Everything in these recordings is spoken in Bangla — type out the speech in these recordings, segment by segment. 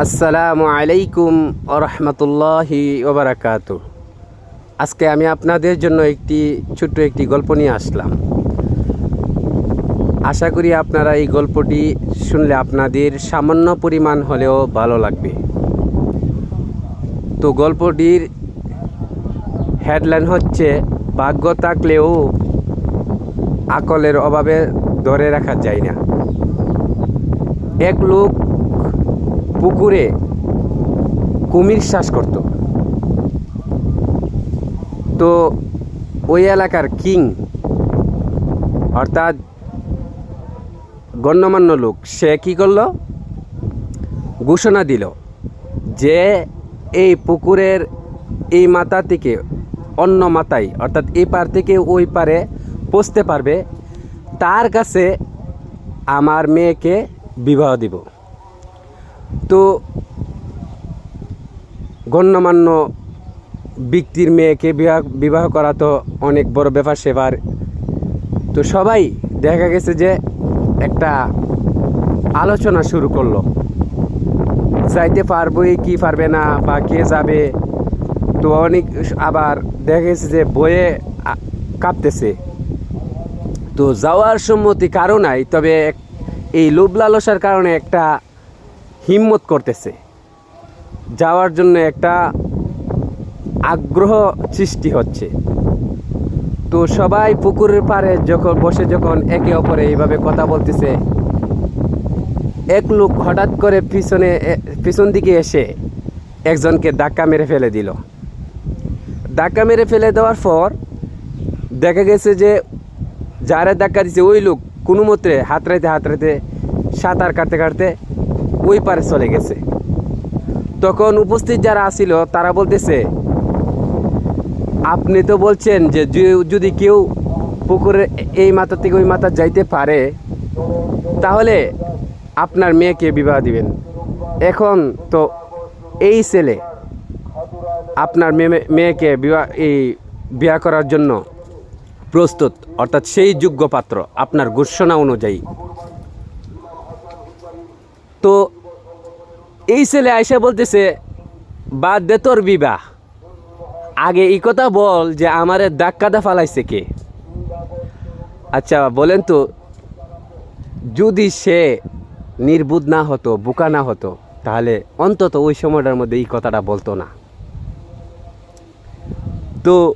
আসসালামু আলাইকুম রহমতুল্লাহি ওবরাকাত আজকে আমি আপনাদের জন্য একটি ছোট্ট একটি গল্প নিয়ে আসলাম। আশা করি আপনারা এই গল্পটি শুনলে আপনাদের সামান্য পরিমাণ হলেও ভালো লাগবে। তো গল্পটির হেডলাইন হচ্ছে, ভাগ্য থাকলেও আকলের অভাবে ধরে রাখা যায় না। এক লোক পুকুরে কুমির শ্বাস করত। তো ওই এলাকার কিং, অর্থাৎ গণ্যমান্য লোক, সে কী করল? ঘোষণা দিল যে এই পুকুরের এই মাথা থেকে অন্য মাথায়, অর্থাৎ এই পার থেকে ওই পারে পৌঁছতে পারবে। তার কাছে আমার মেয়েকে বিবাহ দিব। তো গণ্যমান্য ব্যক্তির মেয়েকে বিবাহ বিবাহ করা তো অনেক বড় ব্যাপার সেবার। তো সবাই দেখা গেছে যে একটা আলোচনা শুরু করল। যাইতে পারবই, কি পারবে না বা কে যাবে? তো অনেক আবার দেখা গেছে যে বয়ে কাঁপতেছে। তো যাওয়ার সম্মতি কারও নাই, তবে এই লোভ লালসার কারণে একটা হিম্মত করতেছে। যাওয়ার জন্য একটা আগ্রহ সৃষ্টি হচ্ছে। তো সবাই পুকুরের পাড়ে যখন বসে যখন একে অপরে এইভাবে কথা বলতেছে, এক লোক হঠাৎ করে পিছনে পিছন দিকে এসে একজনকে ধাক্কা মেরে ফেলে দিল। ধাক্কা মেরে ফেলে দেওয়ার পর দেখা গেছে যে যারা ধাক্কা দিছে ওই লোক কোনো মতে হাতড়াইতে হাতড়াইতে, সাঁতার কাটতে কাটতে ওই পারে চলে গেছে। তখন উপস্থিত যারা আসিল তারা বলতেছে, আপনি তো বলছেন যে যদি কেউ পুকুরের এই মাথা থেকে ওই মাথা যাইতে পারে, তাহলে আপনার মেয়েকে বিবাহ দিবেন। এখন তো এই ছেলে আপনার মেয়ে- মেয়েকে বিবাহ, এই বিয়া করার জন্য প্রস্তুত, অর্থাৎ সেই যোগ্য পাত্র আপনার ঘোষণা অনুযায়ী। তো এই ছেলে আইসা বলতেছে, বাদ দে তোর বিবাহ। আগে এই কথা বল যে আমারে দাক্কাদা ফালাইছে কে। আচ্ছা বলেন তো, যদি সে নির্বুধ না হতো, বোকা না হতো, তাহলে অন্তত ওই সময়টার মধ্যে এই কথাটা বলতো না। তো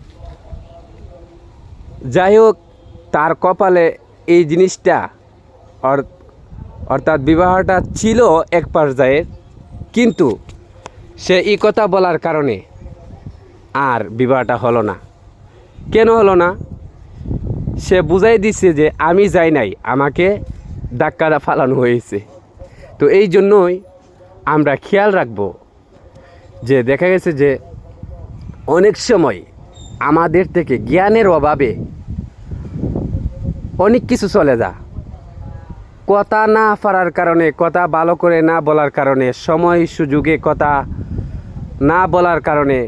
যাই হোক, তার কপালে এই জিনিসটা, অর- অর্থাৎ বিবাহটা ছিল এক পর্যায়ের। কিন্তু সে এই কথা বলার কারণে আর বিবাহটা হলো না। কেন হলো না? সে বুঝাই দিচ্ছে যে আমি যাই নাই, আমাকে ধাক্কাটা ফালানো হয়েছে। তো এই জন্যই আমরা খেয়াল রাখব যে দেখা গেছে যে অনেক সময় আমাদের থেকে জ্ঞানের অভাবে অনেক কিছু চলে যা কথা না পারার কারণে, কথা ভালো করে না বলার কারণে, সময় সুযোগে কথা না বলার কারণে,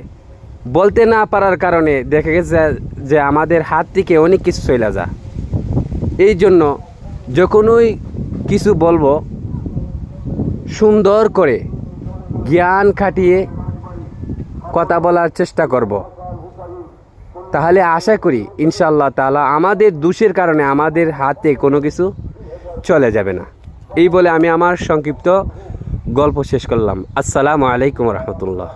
বলতে না পারার কারণে দেখা গেছে যে আমাদের হাত থেকে অনেক কিছু চলে যা এই জন্য যখনই কিছু বলব, সুন্দর করে জ্ঞান খাটিয়ে কথা বলার চেষ্টা করব। তাহলে আশা করি ইনশাল্লাহ তাআলা আমাদের দোষের কারণে আমাদের হাতে কোনো কিছু চলে যাবে না। এই বলে আমি আমার সংক্ষিপ্ত গল্প শেষ করলাম। আসসালামু আলাইকুম রহমতুল্লাহ।